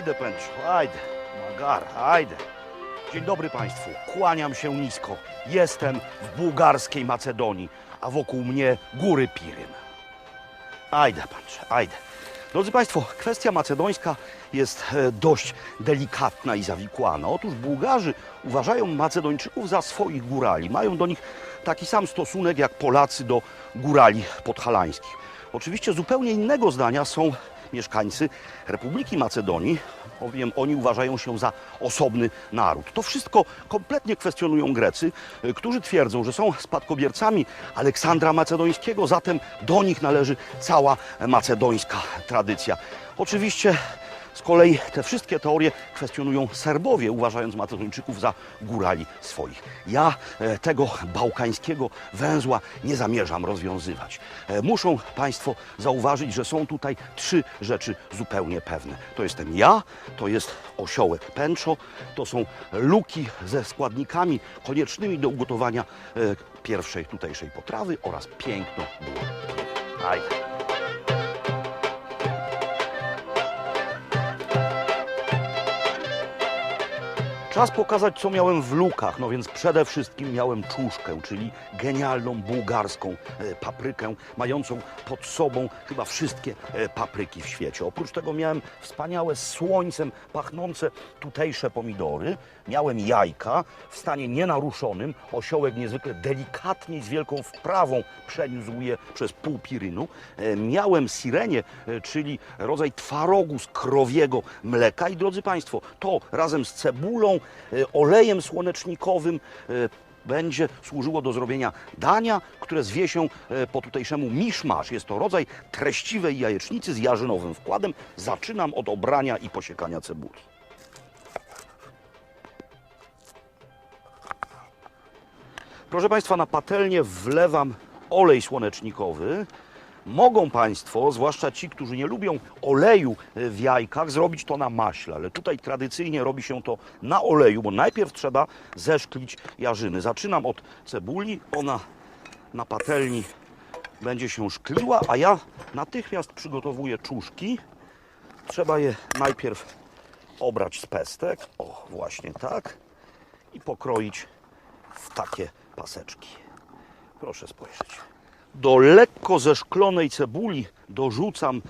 Ajde, Pęczu, ajde. Magar, ajde. Dzień dobry Państwu. Kłaniam się nisko. Jestem w bułgarskiej Macedonii, a wokół mnie góry Piryn. Ajde, Pęczu, ajde. Drodzy Państwo, kwestia macedońska jest e, dość delikatna i zawikłana. Otóż Bułgarzy uważają Macedończyków za swoich górali. Mają do nich taki sam stosunek jak Polacy do górali podhalańskich. Oczywiście zupełnie innego zdania są mieszkańcy Republiki Macedonii, bowiem oni uważają się za osobny naród. To wszystko kompletnie kwestionują Grecy, y, którzy twierdzą, że są spadkobiercami Aleksandra Macedońskiego, zatem do nich należy cała macedońska tradycja. Oczywiście z kolei te wszystkie teorie kwestionują Serbowie, uważając Macedończyków za górali swoich. Ja e, tego bałkańskiego węzła nie zamierzam rozwiązywać. E, Muszą Państwo zauważyć, że są tutaj trzy rzeczy zupełnie pewne. To jestem ja, to jest osiołek pęczo, to są luki ze składnikami koniecznymi do ugotowania e, pierwszej tutejszej potrawy oraz piękno było. Aj. Czas pokazać, co miałem w lukach. No więc przede wszystkim miałem czuszkę, czyli genialną bułgarską e, paprykę, mającą pod sobą chyba wszystkie e, papryki w świecie. Oprócz tego miałem wspaniałe słońcem pachnące tutejsze pomidory. Miałem jajka w stanie nienaruszonym. Osiołek niezwykle delikatnie z wielką wprawą przeniósł je przez pół pirynu. E, Miałem sirenie, e, czyli rodzaj twarogu z krowiego mleka. I drodzy Państwo, to razem z cebulą, e, olejem słonecznikowym będzie służyło do zrobienia dania, które zwie się po tutejszemu miszmasz. Jest to rodzaj treściwej jajecznicy z jarzynowym wkładem. Zaczynam od obrania i posiekania cebuli. Proszę Państwa, na patelnię wlewam olej słonecznikowy. Mogą Państwo, zwłaszcza ci, którzy nie lubią oleju w jajkach, zrobić to na maśle, ale tutaj tradycyjnie robi się to na oleju, bo najpierw trzeba zeszklić jarzyny. Zaczynam od cebuli, ona na patelni będzie się szkliła, a ja natychmiast przygotowuję czuszki. Trzeba je najpierw obrać z pestek, o właśnie tak, i pokroić w takie paseczki. Proszę spojrzeć. Do lekko zeszklonej cebuli dorzucam e,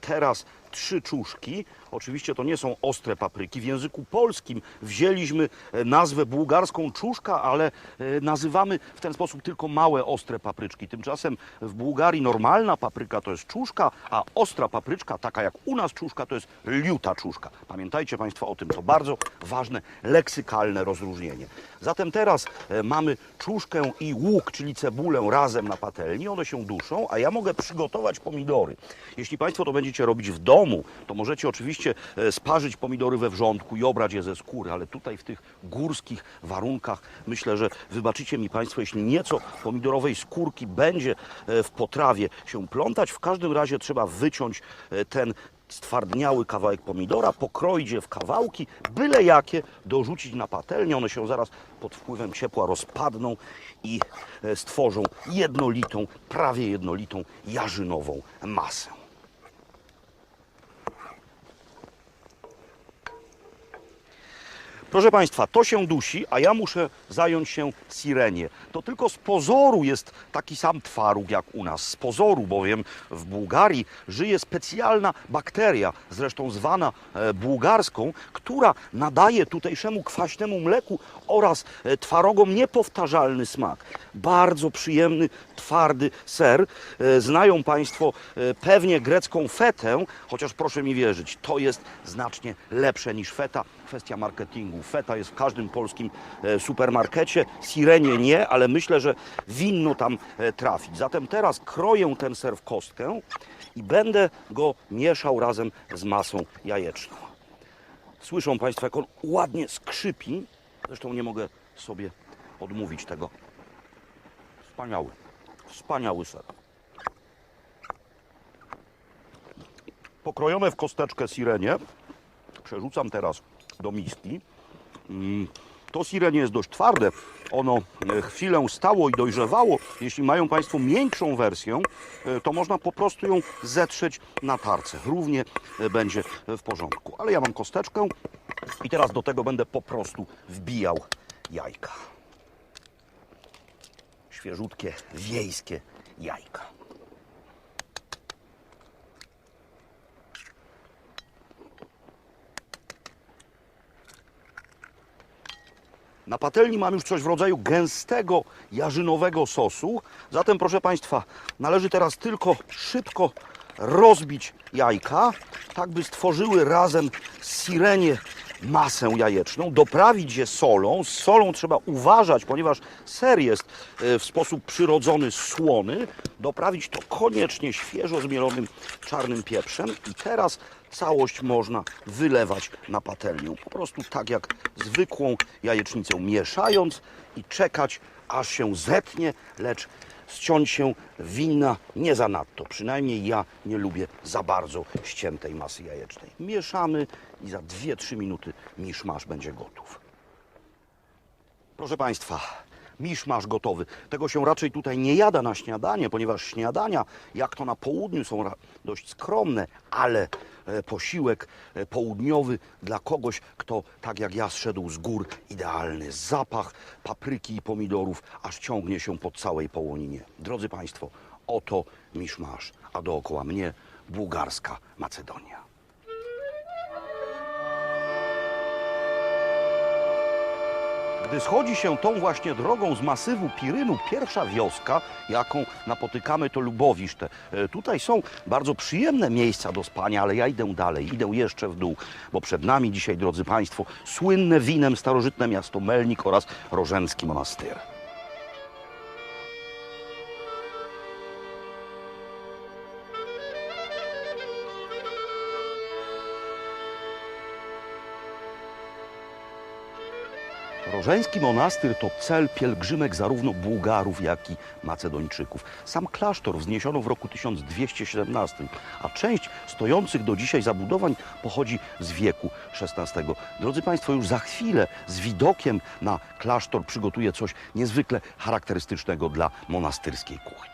teraz trzy czuszki. Oczywiście to nie są ostre papryki. W języku polskim wzięliśmy e, nazwę bułgarską czuszka, ale e, nazywamy w ten sposób tylko małe ostre papryczki. Tymczasem w Bułgarii normalna papryka to jest czuszka, a ostra papryczka, taka jak u nas czuszka, to jest liuta czuszka. Pamiętajcie Państwo o tym, to bardzo ważne leksykalne rozróżnienie. Zatem teraz e, mamy czuszkę i łuk, czyli cebulę razem na patelni. One się duszą, a ja mogę przygotować pomidory. Jeśli Państwo to będziecie robić w domu, to możecie oczywiście e, sparzyć pomidory we wrzątku i obrać je ze skóry, ale tutaj w tych górskich warunkach myślę, że wybaczycie mi Państwo, jeśli nieco pomidorowej skórki będzie e, w potrawie się plątać. W każdym razie trzeba wyciąć e, ten stwardniały kawałek pomidora, pokroić je w kawałki, byle jakie, dorzucić na patelnię. One się zaraz pod wpływem ciepła rozpadną i e, stworzą jednolitą, prawie jednolitą jarzynową masę. Proszę Państwa, to się dusi, a ja muszę zająć się sirenie. To tylko z pozoru jest taki sam twaróg jak u nas. Z pozoru, bowiem w Bułgarii żyje specjalna bakteria, zresztą zwana e, bułgarską, która nadaje tutejszemu kwaśnemu mleku oraz e, twarogom niepowtarzalny smak. Bardzo przyjemny, twardy ser. E, Znają Państwo pewnie grecką fetę, chociaż proszę mi wierzyć, to jest znacznie lepsze niż feta. Kwestia marketingu. Feta jest w każdym polskim e, supermarkecie, sirenie nie, ale myślę, że winno tam e, trafić. Zatem teraz kroję ten ser w kostkę i będę go mieszał razem z masą jajeczną. Słyszą Państwo, jak on ładnie skrzypi. Zresztą nie mogę sobie odmówić tego. Wspaniały, wspaniały ser. Pokrojone w kosteczkę sirenie przerzucam teraz do miski. Mm, To sirenie jest dość twarde. Ono e, chwilę stało i dojrzewało. Jeśli mają Państwo miększą wersję, e, to można po prostu ją zetrzeć na tarce. Równie e, będzie w porządku. Ale ja mam kosteczkę i teraz do tego będę po prostu wbijał jajka. Świeżutkie, wiejskie jajka. Na patelni mam już coś w rodzaju gęstego, jarzynowego sosu. Zatem, proszę Państwa, należy teraz tylko szybko rozbić jajka, tak by stworzyły razem sirenie masę jajeczną, doprawić je solą. Z solą trzeba uważać, ponieważ ser jest e, w sposób przyrodzony słony. Doprawić to koniecznie świeżo zmielonym czarnym pieprzem i teraz całość można wylewać na patelnię. Po prostu tak jak zwykłą jajecznicę mieszając i czekać aż się zetnie, lecz ściąć się winna nie za nadto. Przynajmniej ja nie lubię za bardzo ściętej masy jajecznej. Mieszamy i za 2-3 minuty miszmasz będzie gotów. Proszę Państwa, miszmasz gotowy. Tego się raczej tutaj nie jada na śniadanie, ponieważ śniadania, jak to na południu, są dość skromne, ale posiłek e, południowy dla kogoś, kto tak jak ja zszedł z gór, idealny zapach papryki i pomidorów, aż ciągnie się po całej połoninie. Drodzy Państwo, oto miszmasz, a dookoła mnie bułgarska Macedonia. Gdy schodzi się tą właśnie drogą z masywu Pirynu, pierwsza wioska, jaką napotykamy, to Lubowiszte. E, Tutaj są bardzo przyjemne miejsca do spania, ale ja idę dalej, idę jeszcze w dół, bo przed nami dzisiaj, drodzy Państwo, słynne winem starożytne miasto Melnik oraz Rożencki Monastyr. Rożeński monastyr to cel pielgrzymek zarówno Bułgarów, jak i Macedończyków. Sam klasztor wzniesiono w roku 1217, a część stojących do dzisiaj zabudowań pochodzi z wieku XVI. Drodzy Państwo, już za chwilę z widokiem na klasztor przygotuję coś niezwykle charakterystycznego dla monastyrskiej kuchni.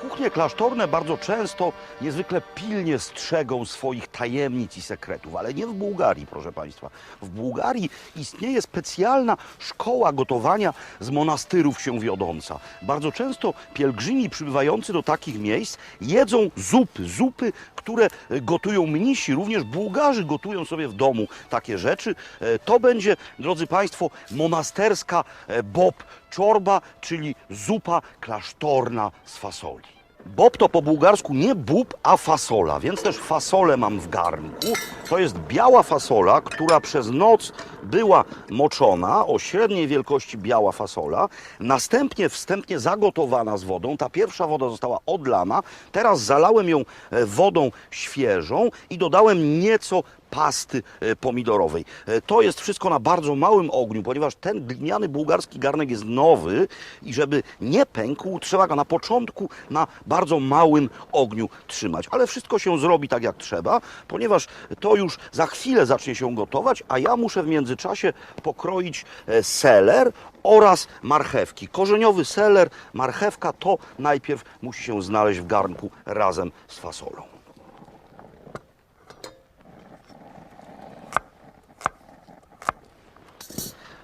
Kuchnie klasztorne bardzo często niezwykle pilnie strzegą swoich tajemnic i sekretów, ale nie w Bułgarii, proszę Państwa. W Bułgarii istnieje specjalna szkoła gotowania z monastyrów się wiodąca. Bardzo często pielgrzymi przybywający do takich miejsc jedzą zupy, zupy, które e, gotują mnisi. Również Bułgarzy gotują sobie w domu takie rzeczy. E, To będzie, drodzy Państwo, monasterska e, bob czorba, czyli zupa klasztorna z fasoli. Bob to po bułgarsku nie bób, a fasola, więc też fasolę mam w garnku. To jest biała fasola, która przez noc była moczona, o średniej wielkości biała fasola, następnie wstępnie zagotowana z wodą. Ta pierwsza woda została odlana, teraz zalałem ją e, wodą świeżą i dodałem nieco pasty e, pomidorowej. E, To jest wszystko na bardzo małym ogniu, ponieważ ten gliniany bułgarski garnek jest nowy i żeby nie pękł, trzeba go na początku na bardzo małym ogniu trzymać. Ale wszystko się zrobi tak jak trzeba, ponieważ to już za chwilę zacznie się gotować, a ja muszę w międzyczasie pokroić e, seler oraz marchewki. Korzeniowy seler, marchewka to najpierw musi się znaleźć w garnku razem z fasolą.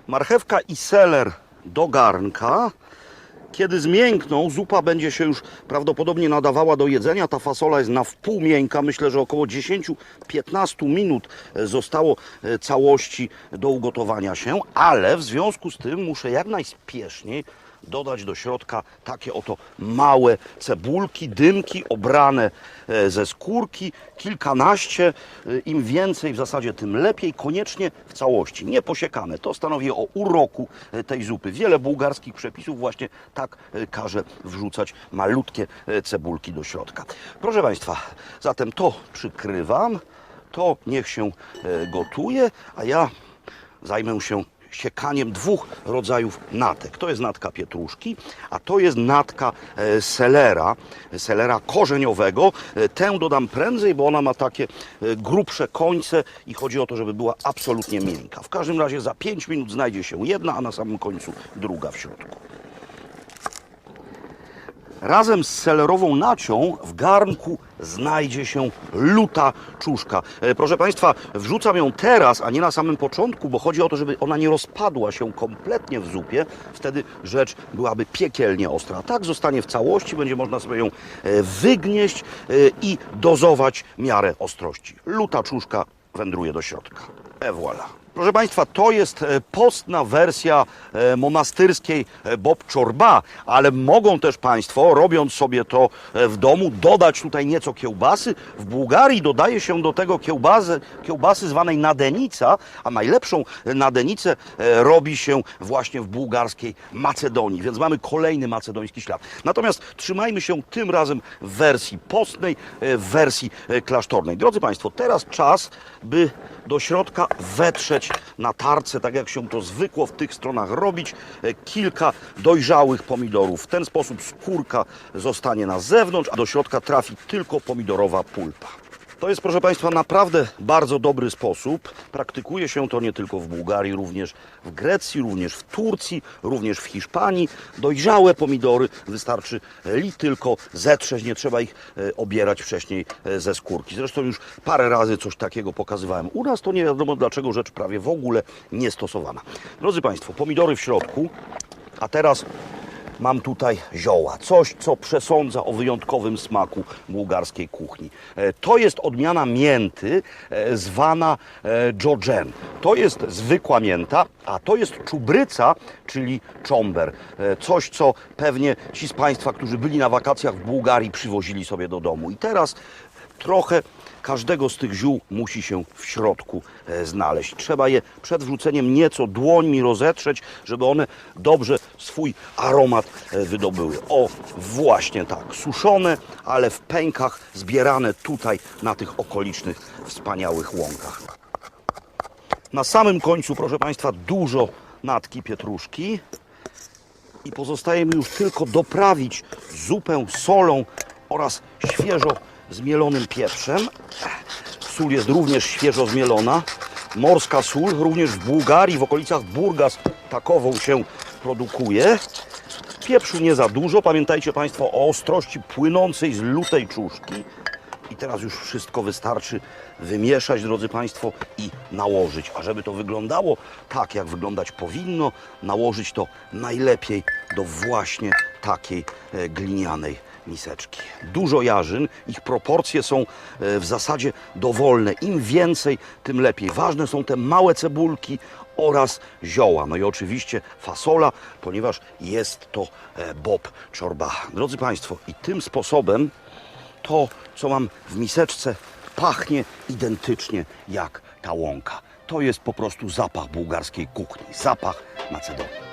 Marchewka i seler do garnka. Kiedy zmiękną, zupa będzie się już prawdopodobnie nadawała do jedzenia. Ta fasola jest na wpół miękka. Myślę, że około 10-15 minut zostało e, całości do ugotowania się, ale w związku z tym muszę jak najspieszniej dodać do środka takie oto małe cebulki, dymki obrane e, ze skórki, kilkanaście, e, im więcej w zasadzie tym lepiej, koniecznie w całości, nie posiekane. To stanowi o uroku e, tej zupy. Wiele bułgarskich przepisów właśnie tak każe wrzucać malutkie cebulki do środka. Proszę Państwa, zatem to przykrywam, to niech się gotuje, a ja zajmę się siekaniem dwóch rodzajów natek. To jest natka pietruszki, a to jest natka e, selera, selera korzeniowego. E, Tę dodam prędzej, bo ona ma takie e, grubsze końce i chodzi o to, żeby była absolutnie miękka. W każdym razie za 5 minut znajdzie się jedna, a na samym końcu druga w środku. Razem z selerową nacią w garnku znajdzie się luta czuszka. E, Proszę Państwa, wrzucam ją teraz, a nie na samym początku, bo chodzi o to, żeby ona nie rozpadła się kompletnie w zupie. Wtedy rzecz byłaby piekielnie ostra. Tak zostanie w całości, będzie można sobie ją e, wygnieść e, i dozować miarę ostrości. Luta czuszka wędruje do środka. E voilà. Proszę Państwa, to jest e, postna wersja e, monastyrskiej e, Bob Czorba, ale mogą też Państwo, robiąc sobie to w domu, dodać tutaj nieco kiełbasy. W Bułgarii dodaje się do tego kiełbasy, kiełbasy zwanej nadenica, a najlepszą nadenicę robi się właśnie w bułgarskiej Macedonii, więc mamy kolejny macedoński ślad. Natomiast trzymajmy się tym razem w wersji postnej, w wersji klasztornej. Drodzy Państwo, teraz czas, by do środka wetrzeć na tarce, tak jak się to zwykło w tych stronach robić, e, kilka dojrzałych pomidorów. W ten sposób skórka zostanie na zewnątrz, a do środka trafi tylko pomidorowa pulpa. To jest, proszę Państwa, naprawdę bardzo dobry sposób. Praktykuje się to nie tylko w Bułgarii, również w Grecji, również w Turcji, również w Hiszpanii. Dojrzałe pomidory wystarczy li tylko zetrzeć, nie trzeba ich e, obierać wcześniej e, ze skórki. Zresztą już parę razy coś takiego pokazywałem. U nas to nie wiadomo dlaczego rzecz prawie w ogóle nie stosowana. Drodzy Państwo, pomidory w środku, a teraz Mam tutaj zioła, coś co przesądza o wyjątkowym smaku bułgarskiej kuchni. E, To jest odmiana mięty e, zwana e, dżodżen. To jest zwykła mięta, a to jest czubryca, czyli czomber. Coś, co pewnie ci z Państwa, którzy byli na wakacjach w Bułgarii, przywozili sobie do domu. I teraz trochę każdego z tych ziół musi się w środku e, znaleźć. Trzeba je przed wrzuceniem nieco dłońmi rozetrzeć, żeby one dobrze swój aromat e, wydobyły. O, właśnie tak, suszone, ale w pękach zbierane tutaj na tych okolicznych wspaniałych łąkach. Na samym końcu, proszę Państwa, dużo natki pietruszki i pozostaje mi już tylko doprawić zupę solą oraz świeżo zmielonym pieprzem. Sól jest również świeżo zmielona. Morska sól, również w Bułgarii, w okolicach Burgas takową się produkuje. Pieprzu nie za dużo. Pamiętajcie Państwo o ostrości płynącej z lutej czuszki. I teraz już wszystko wystarczy wymieszać, drodzy Państwo, i nałożyć. A żeby to wyglądało tak, jak wyglądać powinno, nałożyć to najlepiej do właśnie takiej e, glinianej miseczki. Dużo jarzyn, ich proporcje są e, w zasadzie dowolne. Im więcej, tym lepiej. Ważne są te małe cebulki oraz zioła. No i oczywiście fasola, ponieważ jest to e, bob czorba. Drodzy Państwo, i tym sposobem to, co mam w miseczce, pachnie identycznie jak ta łąka. To jest po prostu zapach bułgarskiej kuchni, zapach Macedonii.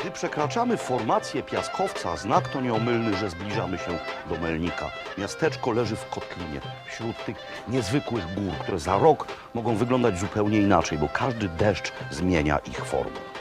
Gdy przekraczamy formację piaskowca, znak to nieomylny, że zbliżamy się do Melnika. Miasteczko leży w kotlinie, wśród tych niezwykłych gór, które za rok mogą wyglądać zupełnie inaczej, bo każdy deszcz zmienia ich formę.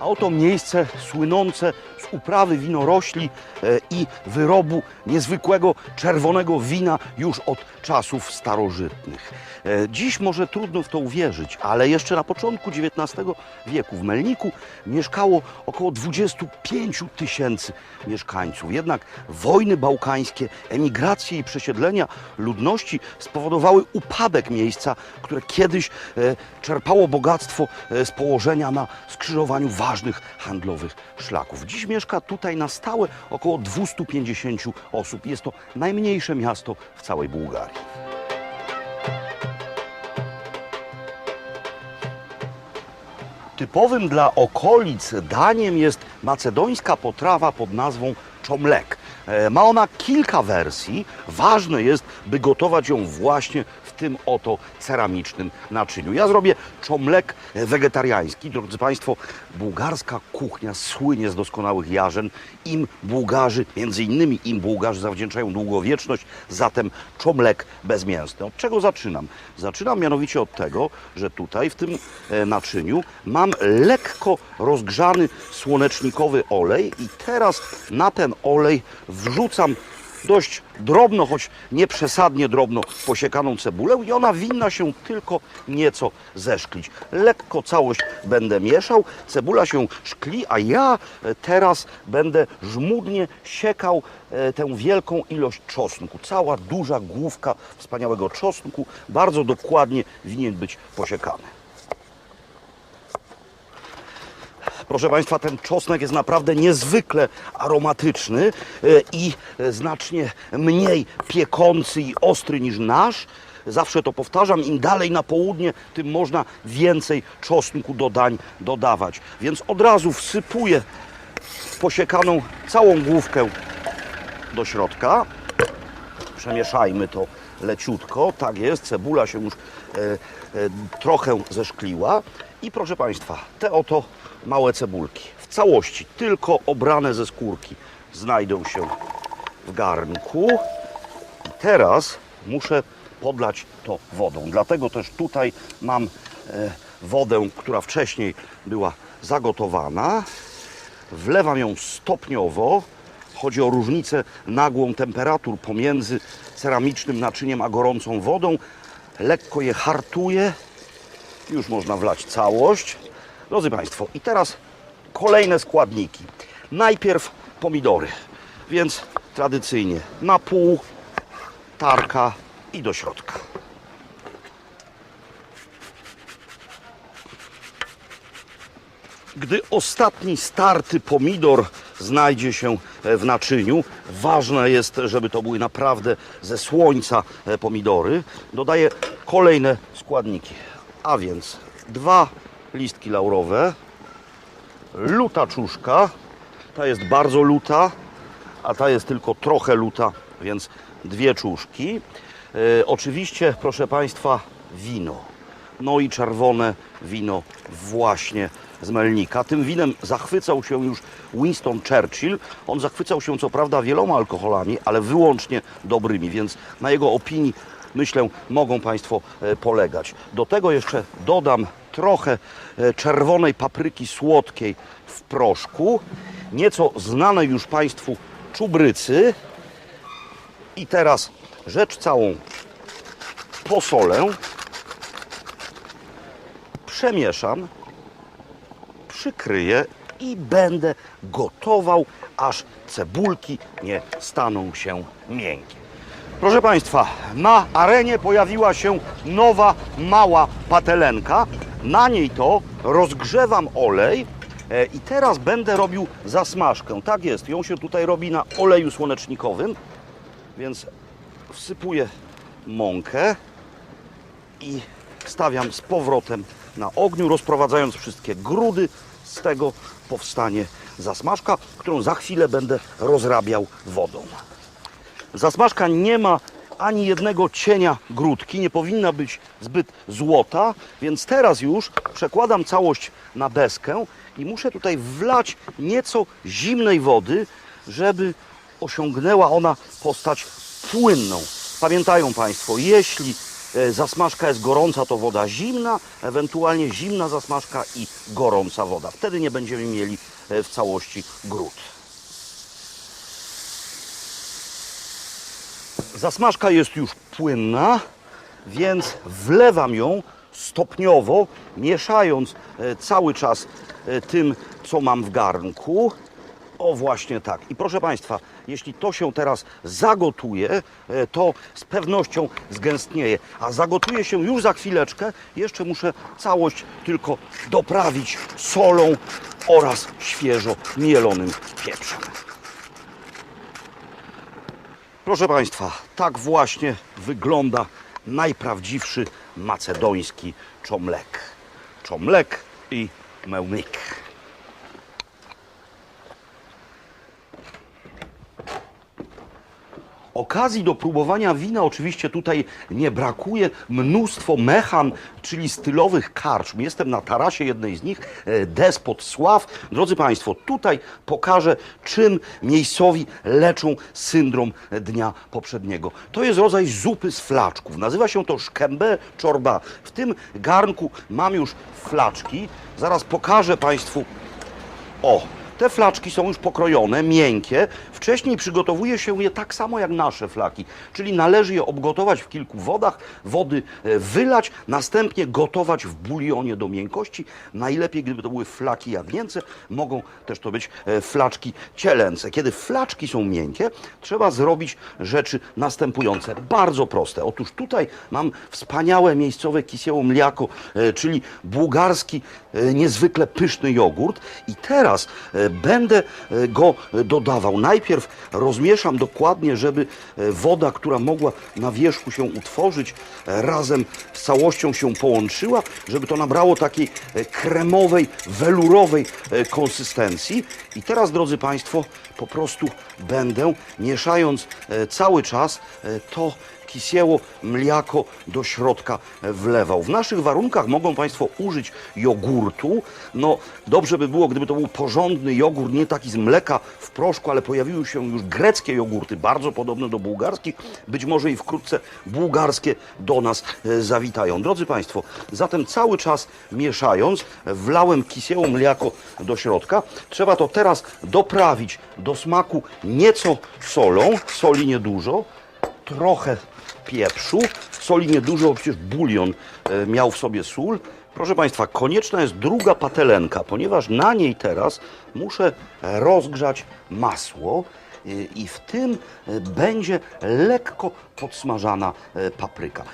A oto miejsce słynące uprawy winorośli e, i wyrobu niezwykłego czerwonego wina już od czasów starożytnych. E, Dziś może trudno w to uwierzyć, ale jeszcze na początku XIX wieku w Melniku mieszkało około 25 tysięcy mieszkańców. Jednak wojny bałkańskie, emigracje i przesiedlenia ludności spowodowały upadek miejsca, które kiedyś e, czerpało bogactwo z położenia na skrzyżowaniu ważnych handlowych szlaków. Dziś mieszka tutaj na stałe około 250 osób. Jest to najmniejsze miasto w całej Bułgarii. Typowym dla okolic daniem jest macedońska potrawa pod nazwą czomlek. E, Ma ona kilka wersji. Ważne jest, by gotować ją właśnie tym oto ceramicznym naczyniu. Ja zrobię czomlek wegetariański. Drodzy Państwo, bułgarska kuchnia słynie z doskonałych jarzyn. Im Bułgarzy, między innymi im Bułgarzy zawdzięczają długowieczność, zatem czomlek bezmięsny. Od czego zaczynam? Zaczynam mianowicie od tego, że tutaj w tym e, naczyniu mam lekko rozgrzany słonecznikowy olej i teraz na ten olej wrzucam dość drobno, choć nie przesadnie drobno posiekaną cebulę i ona winna się tylko nieco zeszklić. Lekko całość będę mieszał, cebula się szkli, a ja e, teraz będę żmudnie siekał e, tę wielką ilość czosnku. Cała duża główka wspaniałego czosnku bardzo dokładnie winien być posiekany. Proszę Państwa, ten czosnek jest naprawdę niezwykle aromatyczny e, i e, znacznie mniej piekący i ostry niż nasz. Zawsze to powtarzam, im dalej na południe, tym można więcej czosnku do dań dodawać. Więc od razu wsypuję posiekaną całą główkę do środka. Przemieszajmy to leciutko. Tak jest, cebula się już e, e, trochę zeszkliła. I proszę Państwa, te oto małe cebulki w całości, tylko obrane ze skórki, znajdą się w garnku. I teraz muszę podlać to wodą. Dlatego też tutaj mam e, wodę, która wcześniej była zagotowana. Wlewam ją stopniowo. Chodzi o różnicę nagłą temperatur pomiędzy ceramicznym naczyniem a gorącą wodą. Lekko je hartuję. Już można wlać całość. Drodzy Państwo, i teraz kolejne składniki. Najpierw pomidory, więc tradycyjnie na pół, tarka i do środka. Gdy ostatni starty pomidor znajdzie się w naczyniu, ważne jest, żeby to były naprawdę ze słońca e, pomidory. Dodaję kolejne składniki, a więc dwa listki laurowe, luta czuszka, ta jest bardzo luta, a ta jest tylko trochę luta, więc dwie czuszki. E, oczywiście, proszę Państwa, wino. No i czerwone wino właśnie z Melnika. Tym winem zachwycał się już Winston Churchill. On zachwycał się co prawda wieloma alkoholami, ale wyłącznie dobrymi, więc na jego opinii myślę mogą Państwo e, polegać. Do tego jeszcze dodam trochę e, czerwonej papryki słodkiej w proszku, nieco znanej już Państwu czubrycy i teraz rzecz całą posolę, przemieszam, przykryję i będę gotował, aż cebulki nie staną się miękkie. Proszę Państwa, na arenie pojawiła się nowa, mała patelenka. Na niej to rozgrzewam olej e, i teraz będę robił zasmażkę. Tak jest, ją się tutaj robi na oleju słonecznikowym, więc wsypuję mąkę i stawiam z powrotem na ogniu, rozprowadzając wszystkie grudy. Z tego powstanie zasmażka, którą za chwilę będę rozrabiał wodą. Zasmażka nie ma ani jednego cienia grudki, nie powinna być zbyt złota, więc teraz już przekładam całość na deskę i muszę tutaj wlać nieco zimnej wody, żeby osiągnęła ona postać płynną. Pamiętają Państwo, jeśli e, zasmażka jest gorąca, to woda zimna, ewentualnie zimna zasmażka i gorąca woda. Wtedy nie będziemy mieli e, w całości grud. Zasmażka jest już płynna, więc wlewam ją stopniowo, mieszając e, cały czas e, tym, co mam w garnku. O, właśnie tak. I proszę Państwa, jeśli to się teraz zagotuje, e, to z pewnością zgęstnieje. A zagotuje się już za chwileczkę. Jeszcze muszę całość tylko doprawić solą oraz świeżo mielonym pieprzem. Proszę Państwa, tak właśnie wygląda najprawdziwszy macedoński czomlek. Czomlek i mełmik. Okazji do próbowania wina oczywiście tutaj nie brakuje. Mnóstwo mechan, czyli stylowych karczm. Jestem na tarasie jednej z nich, e, Despot Sław. Drodzy Państwo, tutaj pokażę, czym miejscowi leczą syndrom dnia poprzedniego. To jest rodzaj zupy z flaczków. Nazywa się to szkębę czorba. W tym garnku mam już flaczki. Zaraz pokażę Państwu o, te flaczki są już pokrojone, miękkie. Wcześniej przygotowuje się je tak samo jak nasze flaki, czyli należy je obgotować w kilku wodach, wody e, wylać, następnie gotować w bulionie do miękkości. Najlepiej, gdyby to były flaki jagnięce, mogą też to być e, flaczki cielęce. Kiedy flaczki są miękkie, trzeba zrobić rzeczy następujące, bardzo proste. Otóż tutaj mam wspaniałe miejscowe kisieło mliako, e, czyli bułgarski, niezwykle pyszny jogurt i teraz będę e, go dodawał. Najpierw rozmieszam dokładnie, żeby e, woda, która mogła na wierzchu się utworzyć, e, razem z całością się połączyła, żeby to nabrało takiej kremowej, welurowej konsystencji. I teraz, drodzy Państwo, po prostu będę, mieszając cały czas, to kisieło mliako do środka wlewał. W naszych warunkach mogą Państwo użyć jogurtu. No, dobrze by było, gdyby to był porządny jogurt, nie taki z mleka w proszku, ale pojawiły się już greckie jogurty, bardzo podobne do bułgarskich. Być może i wkrótce bułgarskie do nas e, zawitają. Drodzy Państwo, zatem cały czas mieszając, wlałem kisieło mliako do środka. Trzeba to teraz doprawić do smaku nieco solą, soli niedużo, trochę pieprzu, soli niedużo, przecież bulion e, miał w sobie sól. Proszę Państwa, konieczna jest druga patelenka, ponieważ na niej teraz muszę rozgrzać masło e, i w tym e, będzie lekko podsmażana papryka.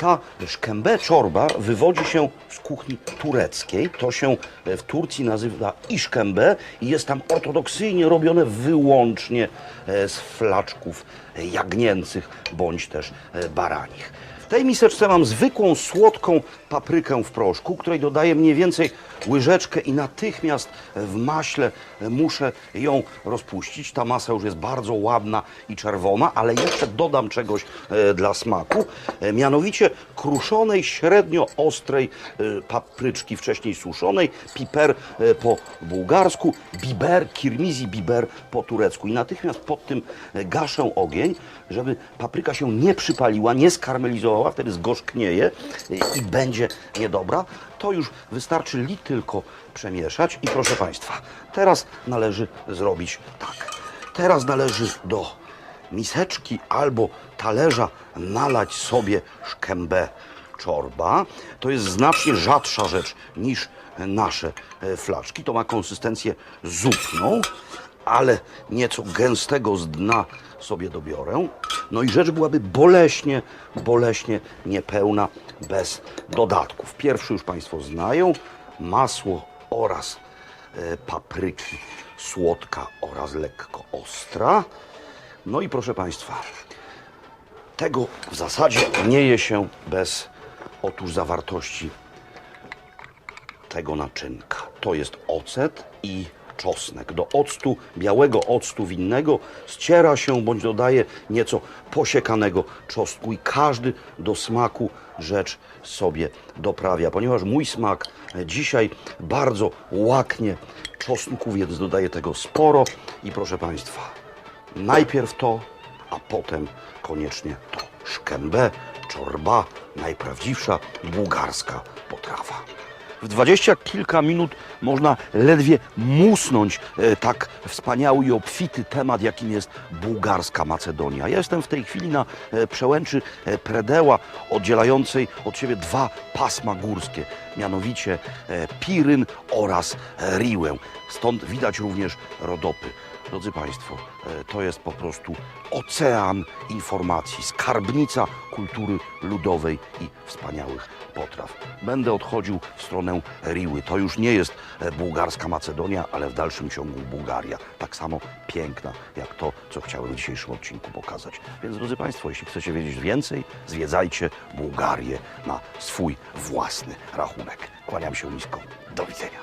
Ta szkębę czorba wywodzi się z kuchni tureckiej. To się e, w Turcji nazywa iszkembe i jest tam ortodoksyjnie robione wyłącznie e, z flaczków e, jagnięcych bądź też baranich. Tej miseczce mam zwykłą, słodką paprykę w proszku, której dodaję mniej więcej łyżeczkę i natychmiast w maśle muszę ją rozpuścić. Ta masa już jest bardzo ładna i czerwona, ale jeszcze dodam czegoś e, dla smaku, e, mianowicie kruszonej, średnio ostrej e, papryczki, wcześniej suszonej, piper po bułgarsku, biber, kirmizi biber po turecku. I natychmiast pod tym gaszę ogień, żeby papryka się nie przypaliła, nie skarmelizowała, wtedy zgorzknieje i będzie niedobra. To już wystarczy li tylko przemieszać. I proszę Państwa, teraz należy zrobić tak. Teraz należy do miseczki albo talerza nalać sobie szkębę czorba. To jest znacznie rzadsza rzecz niż nasze e, flaczki. To ma konsystencję zupną, ale nieco gęstego z dna sobie dobiorę. No i rzecz byłaby boleśnie, boleśnie niepełna bez dodatków. Pierwszy już Państwo znają. Masło oraz e, papryki słodka oraz lekko ostra. No i proszę Państwa, tego w zasadzie nie je się bez otóż zawartości tego naczynka. To jest ocet i czosnek. Do octu, białego octu winnego ściera się bądź dodaje nieco posiekanego czosnku i każdy do smaku rzecz sobie doprawia. Ponieważ mój smak dzisiaj bardzo łaknie czosnku, więc dodaję tego sporo i proszę Państwa, najpierw to, a potem koniecznie to szkębę, czorba, najprawdziwsza bułgarska potrawa. W dwadzieścia kilka minut można ledwie musnąć e, tak wspaniały i obfity temat, jakim jest bułgarska Macedonia. Ja jestem w tej chwili na e, przełęczy e, Predeła, oddzielającej od siebie dwa pasma górskie, mianowicie Piryn oraz Riłę. Stąd widać również rodopy. Drodzy Państwo, e, to jest po prostu ocean informacji, skarbnica kultury ludowej i wspaniałych potraw. Będę odchodził w stronę Riły. To już nie jest e, bułgarska Macedonia, ale w dalszym ciągu Bułgaria. Tak samo piękna jak to, co chciałem w dzisiejszym odcinku pokazać. Więc drodzy Państwo, jeśli chcecie wiedzieć więcej, zwiedzajcie Bułgarię na swój własny rachunek. Kłaniam się nisko. Do widzenia.